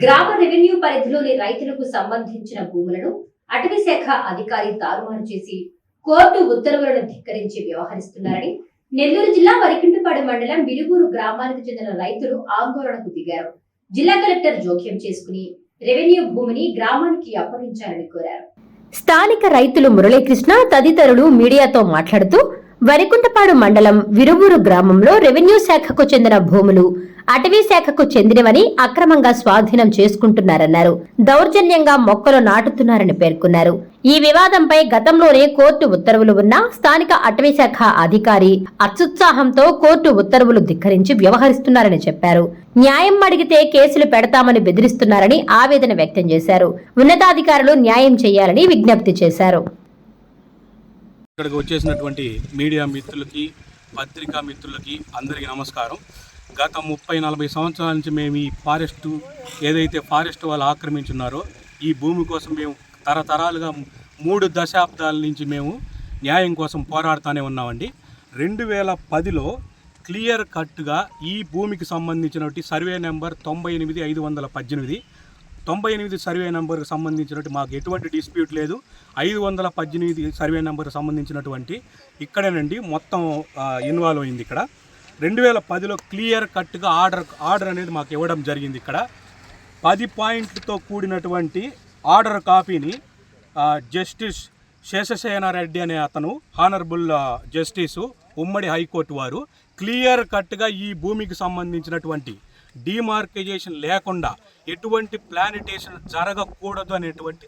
గ్రామ రెవెన్యూ పరిధిలోని రైతులకు సంబంధించిన భూములను అటవీ శాఖ అధికారి తారుమారు చేసి కోర్టు ఉత్తర్వులను ధిక్కరించి వ్యవహరిస్తున్నారని నెల్లూరు జిల్లా వరికుంటపాడు మండలం విరుగురు గ్రామానికి చెందిన రైతులు ఆందోళనకు దిగారు. జిల్లా కలెక్టర్ జోక్యం చేసుకుని రెవెన్యూ భూమిని గ్రామానికి అప్పగించాలని కోరారు. స్థానిక రైతులు మురళీకృష్ణ తదితరులు మీడియాతో మాట్లాడుతూ వరికుంటపాడు మండలం విరువూరు గ్రామంలో రెవెన్యూ శాఖకు చెందిన భూములు అటవీ శాఖకు చెందినవని అక్రమంగా స్వాధీనం చేసుకుంటున్నారన్నారు. దౌర్జన్యంగా మొక్కలు నాటుతున్నారని పేర్కొన్నారు. ఈ వివాదంపై గతంలోనే కోర్టు ఉత్తర్వులు ఉన్నా స్థానిక అటవీ శాఖ అధికారి అత్యుత్సాహంతో కోర్టు ఉత్తర్వులు ధిక్కరించి వ్యవహరిస్తున్నారని చెప్పారు. న్యాయం అడిగితే కేసులు పెడతామని బెదిరిస్తున్నారని ఆవేదన వ్యక్తం చేశారు. ఉన్నతాధికారులు న్యాయం చేయాలని విజ్ఞప్తి చేశారు. ఇక్కడికి వచ్చేసినటువంటి మీడియా మిత్రులకి పత్రికా మిత్రులకి అందరికీ నమస్కారం. గత ముప్పై నలభై సంవత్సరాల నుంచి మేము ఈ ఫారెస్ట్ ఏదైతే ఫారెస్ట్ వాళ్ళు ఆక్రమించున్నారో ఈ భూమి కోసం మేము తరతరాలుగా మూడు దశాబ్దాల నుంచి మేము న్యాయం కోసం పోరాడుతూనే ఉన్నామండి. రెండు వేల పదిలో క్లియర్ కట్గా ఈ భూమికి సంబంధించినటువంటి సర్వే నెంబర్ తొంభై ఎనిమిది ఐదు వందల పద్దెనిమిది. తొంభై ఎనిమిది సర్వే నెంబర్కి సంబంధించినట్టు మాకు ఎటువంటి డిస్ప్యూట్ లేదు. ఐదు వందల పద్దెనిమిది సర్వే నెంబర్కి సంబంధించినటువంటి ఇక్కడేనండి మొత్తం ఇన్వాల్వ్ అయింది ఇక్కడ. రెండు వేల పదిలో క్లియర్ కట్గా ఆర్డర్ ఆర్డర్ అనేది మాకు ఇవ్వడం జరిగింది ఇక్కడ. పది పాయింట్లతో కూడినటువంటి ఆర్డర్ కాపీని జస్టిస్ శేషసేనారెడ్డి అనే అతను హానరబుల్ జస్టిస్ ఉమ్మడి హైకోర్టు వారు క్లియర్ కట్గా ఈ భూమికి సంబంధించినటువంటి డిమార్కైజేషన్ లేకుండా ఎటువంటి ప్లానిటేషన్ జరగకూడదు అనేటువంటి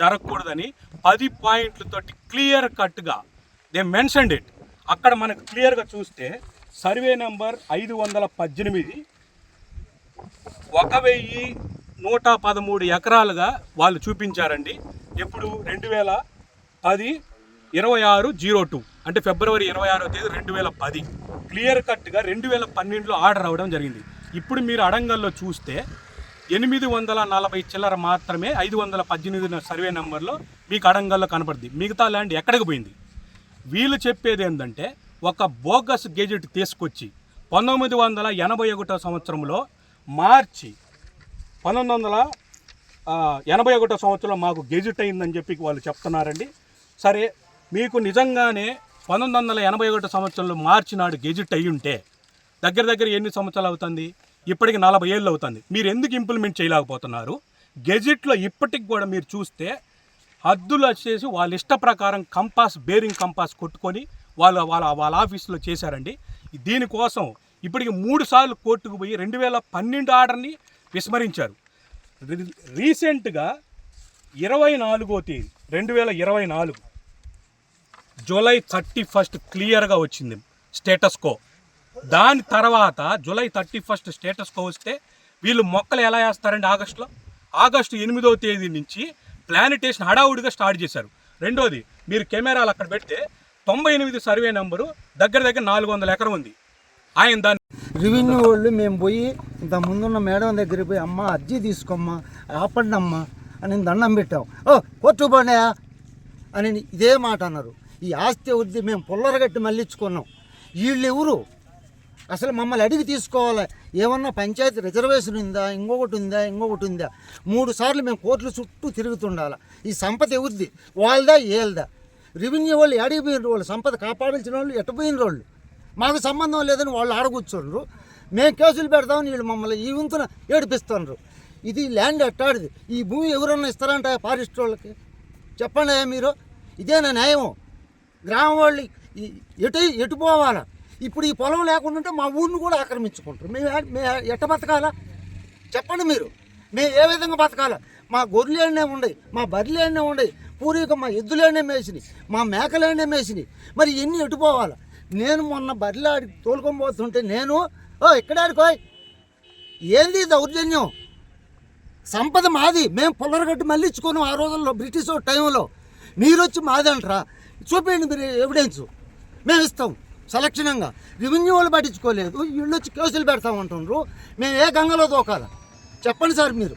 జరగకూడదని పది పాయింట్లతోటి క్లియర్ కట్గా దే మెన్షన్డ్ ఇట్. అక్కడ మనకు క్లియర్గా చూస్తే సర్వే నెంబర్ ఐదు వందల పద్దెనిమిది. ఒక వెయ్యి నూట పదమూడు ఎకరాలుగా వాళ్ళు చూపించారండి. ఎప్పుడు? రెండు వేల పది ఇరవై ఆరు జీరో టూ. అంటే ఫిబ్రవరి ఇరవై ఆరో తేదీ రెండు వేల పది. క్లియర్ కట్గా రెండు వేల పన్నెండులో ఆర్డర్ అవ్వడం జరిగింది. ఇప్పుడు మీరు అడంగల్లో చూస్తే ఎనిమిది వందల నలభై చిల్లర మాత్రమే ఐదు వందల పద్దెనిమిది సర్వే నెంబర్లో మీకు అడంగల్లో కనపడుతుంది మిగతా ల్యాండ్ ఎక్కడికి పోయింది? వీళ్ళు చెప్పేది ఏంటంటే ఒక బోగస్ గెజెట్ తీసుకొచ్చి పంతొమ్మిది వందల ఎనభై ఒకటో సంవత్సరంలో మార్చి పంతొమ్మిది వందల ఎనభై ఒకటో సంవత్సరంలో మాకు గెజిట్ అయిందని చెప్పి వాళ్ళు చెప్తున్నారండి. సరే మీకు నిజంగానే పంతొమ్మిది వందల ఎనభై ఒకటో సంవత్సరంలో మార్చి నాడు గెజిట్ అయ్యి ఉంటే దగ్గర దగ్గర ఎన్ని సంవత్సరాలు అవుతుంది? ఇప్పటికి నలభై ఏళ్ళు అవుతుంది. మీరు ఎందుకు ఇంప్లిమెంట్ చేయలేకపోతున్నారు? గెజిట్లో ఇప్పటికి కూడా మీరు చూస్తే హద్దులు వచ్చేసి వాళ్ళ ఇష్ట ప్రకారం కంపాస్ బేరింగ్ కంపాస్ కొట్టుకొని వాళ్ళ వాళ్ళ వాళ్ళ ఆఫీసులో చేశారండి. దీనికోసం ఇప్పటికి మూడు సార్లు కోర్టుకు పోయి రెండు వేల పన్నెండు ఆర్డర్ని విస్మరించారు. రీసెంట్గా ఇరవై నాలుగో తేదీ రెండు వేల ఇరవై నాలుగు జూలై థర్టీ ఫస్ట్ క్లియర్గా వచ్చింది స్టేటస్ కో. దాని తర్వాత July thirty first status quo వస్తే వీళ్ళు మొక్కలు ఎలా వేస్తారండి ఆగస్టులో? ఆగస్టు ఎనిమిదో తేదీ నుంచి ప్లానిటేషన్ హడావుడిగా స్టార్ట్ చేశారు. రెండోది మీరు కెమెరాలు అక్కడ పెడితే తొంభై ఎనిమిది సర్వే నెంబరు దగ్గర దగ్గర నాలుగు వందల ఎకరం ఉంది. ఆయన దాన్ని రెవెన్యూ వాళ్ళు మేము పోయి ఇంత ముందున్న మేడం దగ్గరికి పోయి అమ్మ అర్జీ తీసుకోమ్మా ఆపండి అమ్మా అని దండం పెట్టాం. ఓ కోర్టు పోండియా అని ఇదే మాట అన్నారు. ఈ ఆస్తి వృద్ధి మేము పుల్లరగట్టి మళ్ళించుకున్నాం. వీళ్ళు ఎవరు అసలు మమ్మల్ని అడిగి తీసుకోవాలి? ఏమన్నా పంచాయతీ రిజర్వేషన్ ఉందా? ఇంకొకటి ఉందా? ఇంకొకటి ఉందా? మూడు సార్లు మేము కోర్టుల చుట్టూ తిరుగుతుండాలి? ఈ సంపద ఎవరిది వాళ్ళదా ఏళ్ళదా రెవెన్యూ వాళ్ళు అడిగిపోయిన వాళ్ళు సంపద కాపాడాల్సిన వాళ్ళు ఎట్టపోయిన వాళ్ళు. మాకు సంబంధం లేదని వాళ్ళు ఆడకూర్చుండ్రు మేము కేసులు పెడతామని వీళ్ళు మమ్మల్ని ఈ వంతున ఏడిపిస్తున్నారు. ఇది ల్యాండ్ ఎట్టాడిది ఈ భూమి ఎవరన్నా ఇస్తారంట ఫారెస్ట్ వాళ్ళకి? చెప్పండి మీరు. ఇదేనా న్యాయం గ్రామం వాళ్ళు ఎటు ఎటు పోవాలా? ఇప్పుడు ఈ పొలం లేకుండా మా ఊరిని కూడా ఆక్రమించుకుంటారు. మేము మేము ఎట్ట బతకాలా? చెప్పండి మీరు. మేము ఏ విధంగా బతకాలా? మా గొర్రెలనే ఉండయి మా బర్రెలనే ఉండే పూర్వీకం మా ఎద్దులనే మేసినాయి మా మేకలనే మేసినాయి మరి ఎన్ని ఎటుపోవాలి నేను మొన్న బర్రెలాడి తోలుకొని పోతుంటే నేను ఓ ఇక్కడాడికోయ్ ఏంది దౌర్జన్యం? సంపద మాది మేము పొల్లరగట్టు మళ్ళించుకున్నాం ఆ రోజుల్లో బ్రిటిష్ టైంలో. మీరు వచ్చి మాదంటరా చూపించండి మీరు ఎవిడెన్స్ మేము ఇస్తాం సలక్షణంగా. రెవెన్యూ వాళ్ళు పట్టించుకోలేదు వీళ్ళు వచ్చి కేసులు పెడతామంటున్నారు మేము ఏ గంగలో దోకాల? చెప్పండి సార్ మీరు.